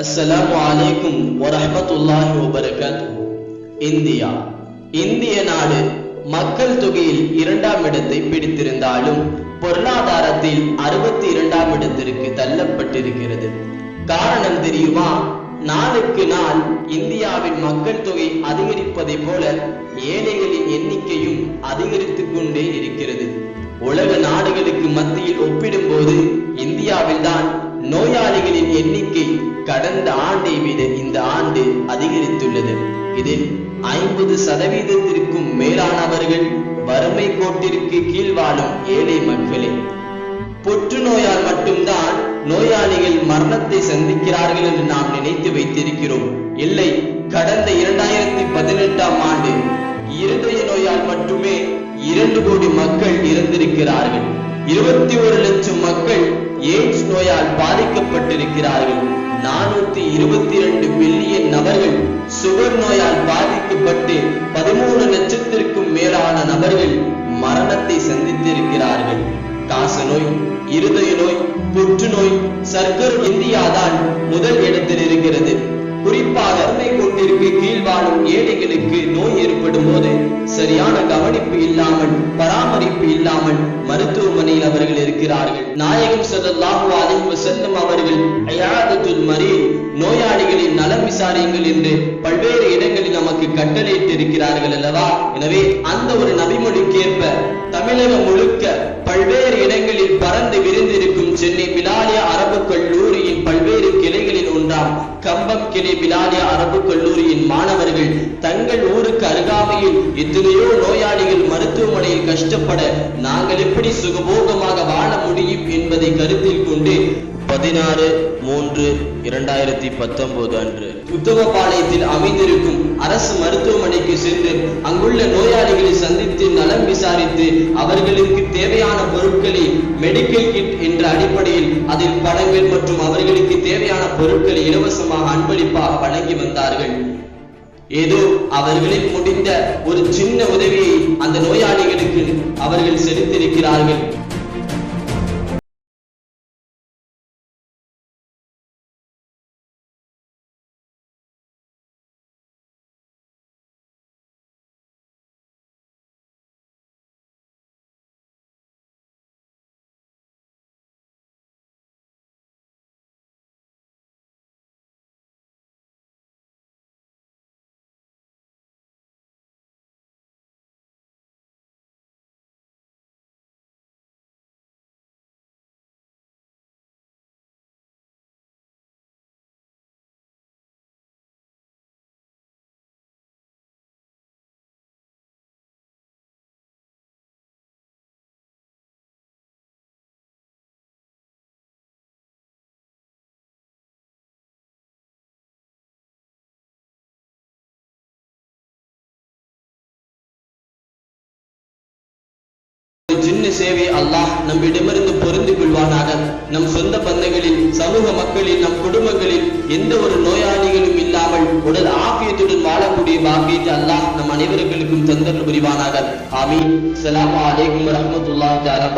அஸ்ஸலாமு அலைக்கும் வரஹமத்துல்லாஹி வபரகாத்துஹு. இந்தியா. இந்திய நாடு மக்கள் தொகையில் இரண்டாம் இடத்தை பிடித்திருந்தாலும் பொருளாதாரத்தில் அறுபத்தி இரண்டாம் இடத்திற்கு தள்ளப்பட்டிருக்கிறது. காரணம் தெரியுமா? நாளுக்கு நாள் இந்தியாவின் மக்கள் தொகை அதிகரிப்பதை போல ஏழைகளின் எண்ணிக்கையும் அதிகரித்துக் கொண்டே இருக்கிறது. உலக நாடுகளுக்கு மத்தியில் ஒப்பிடும்போது இந்தியாவில்தான் தான் எண்ணிக்கை கடந்த ஆண்டை விட இந்த ஆண்டு அதிகரித்துள்ளது. இதில் ஐம்பது சதவீதத்திற்கும் மேலானவர்கள் வறுமை கோட்டிற்கு கீழ் வாழும் ஏழை மக்களே. புற்றுநோயால் மட்டும்தான் நோயாளிகள் மரணத்தை சந்திக்கிறார்கள் என்று நாம் நினைத்து வைத்திருக்கிறோம். இல்லை கடந்த இரண்டாயிரத்தி பதினெட்டாம் ஆண்டு இருதய நோயால் மட்டுமே இரண்டு கோடி மக்கள் இறந்திருக்கிறார்கள். இருபத்தி ஒரு லட்சம் மக்கள் எய்ட்ஸ் நோயால் பாதிக்கப்பட்டிருக்கிறார்கள். நானூத்தி இருபத்தி ரெண்டு மில்லியன் நபர்கள் சுகர் நோயால் பாதிக்கப்பட்டு பதிமூணு லட்சத்திற்கும் மேலான நபர்கள் மரணத்தை சந்தித்திருக்கிறார்கள். காச நோய் இருதய நோய் புற்றுநோய் சர்க்கரை இந்தியாதான் முதல் இடத்தில் இருக்கிறது. குறிப்பாக அருமை கொண்டிற்கு கீழ் வாழும் ஏழைகளுக்கு நோய் ஏற்படும் போது சரியான கவனிப்பு இல்லாமல் பராமரிப்பு இல்லாமல் மருத்துவமனையில் அவர்கள் இருக்கிறார்கள். நாயகம் ஸல்லல்லாஹு அலைஹி செல்லும் அவர்கள் அயாதத்துல் மரீத் நோயாளிகளின் நலம் விசாரியுங்கள் என்று பல்வேறு இடங்களில் நமக்கு கட்டளையிட்டு இருக்கிறார்கள் அல்லவா? எனவே அந்த ஒரு நபிமொழிக்கேற்ப தமிழகம் முழுக்க பல்வேறு இடங்களில் பர கம்பம் கிளை அரபு கல்லூரியின் மாணவர்கள் தங்கள் ஊருக்கு அருகாமையில் எத்தனையோ நோயாளிகள் மருத்துவமனையில் கஷ்டப்பட நாங்கள் எப்படி சுகபோகமாக வாழ முடியும் என்பதை கருத்தில் கொண்டு பதினாறு மூன்று இரண்டாயிரத்தி பத்தொன்பது அன்று உத்தமபாளையத்தில் அமைந்திருக்கும் அரசு மருத்துவமனைக்கு சென்று அங்குள்ள நோயாளிகளை சந்தித்து நலம் விசாரித்து அவர்களுக்கு பொருட்களை மெடிக்கல் கிட் என்ற அடிப்படையில் அதில் படங்கள் மற்றும் அவர்களுக்கு தேவையான பொருட்களை இலவசமாக அன்பளிப்பாக வழங்கி வந்தார்கள். ஏதோ அவர்களில் முடிந்த ஒரு சின்ன உதவியை அந்த நோயாளிகளுக்கு அவர்கள் செலுத்தியிருக்கிறார்கள். ஜின்னு சேவை அல்லாஹ் நம்மிடமிருந்து பொருந்து கொள்வானாக நம் சொந்த பந்தங்களில் சமூக மக்களில் நம் குடும்பங்களில் எந்த ஒரு நோயாளிகளும் இல்லாமல் உடல் ஆபியத்துடன் வாழக்கூடிய பாக்கியத்தை அல்லாஹ் நம் அனைவர்களுக்கும் தந்தல் புரிவானாக. ஆமீன். ஸலாமு அலைக்கும் வரஹ்மத்துல்லாஹி தஆலா